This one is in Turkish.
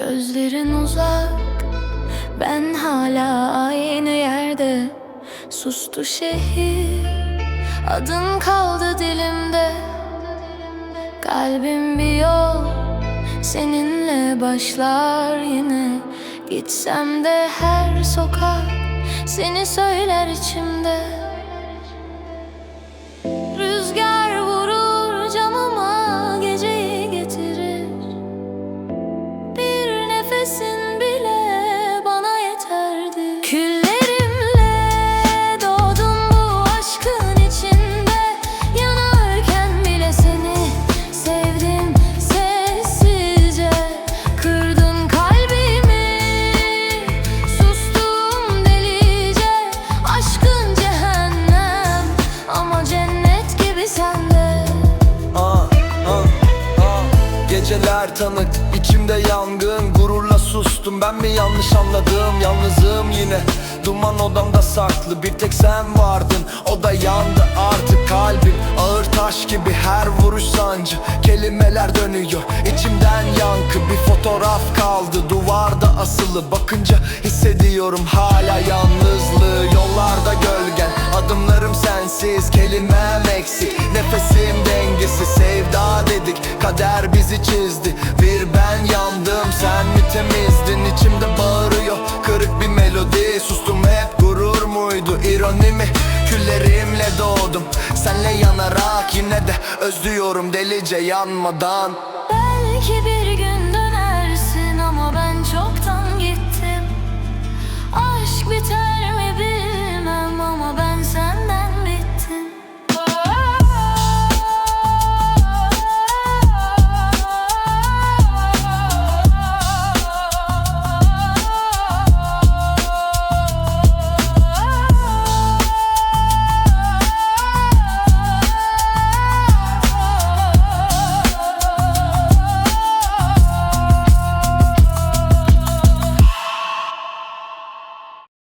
Gözlerin uzak Ben hala aynı yerde. Sustu şehir Adın kaldı dilimde. Kalbim bir yol Seninle başlar yine. Gitsem de her sokak Seni söyler içimde. Geceler tanık? İçimde yangın Gururla sustum. Ben mi yanlış anladım? Yalnızım yine. Duman odamda saklı. Bir tek sen vardın. O da yandı artık kalbim. Ağır taş gibi her vuruş sancı. Kelimeler dönüyor. İçimden yankı. Bir fotoğraf kaldı. Duvarda asılı. Bakınca hissediyorum hala yalnızlığı sensiz Kelimem eksik. Nefesim dengesiz Sevda dedik. Kader bizi çizdi. Bir ben yandım sen mi temizdin? İçimde bağırıyor kırık bir melodi. Sustum hep gurur muydu? İroni mi Küllerimle doğdum. Senle yanarak Yine de özlüyorum delice yanmadan. Belki bir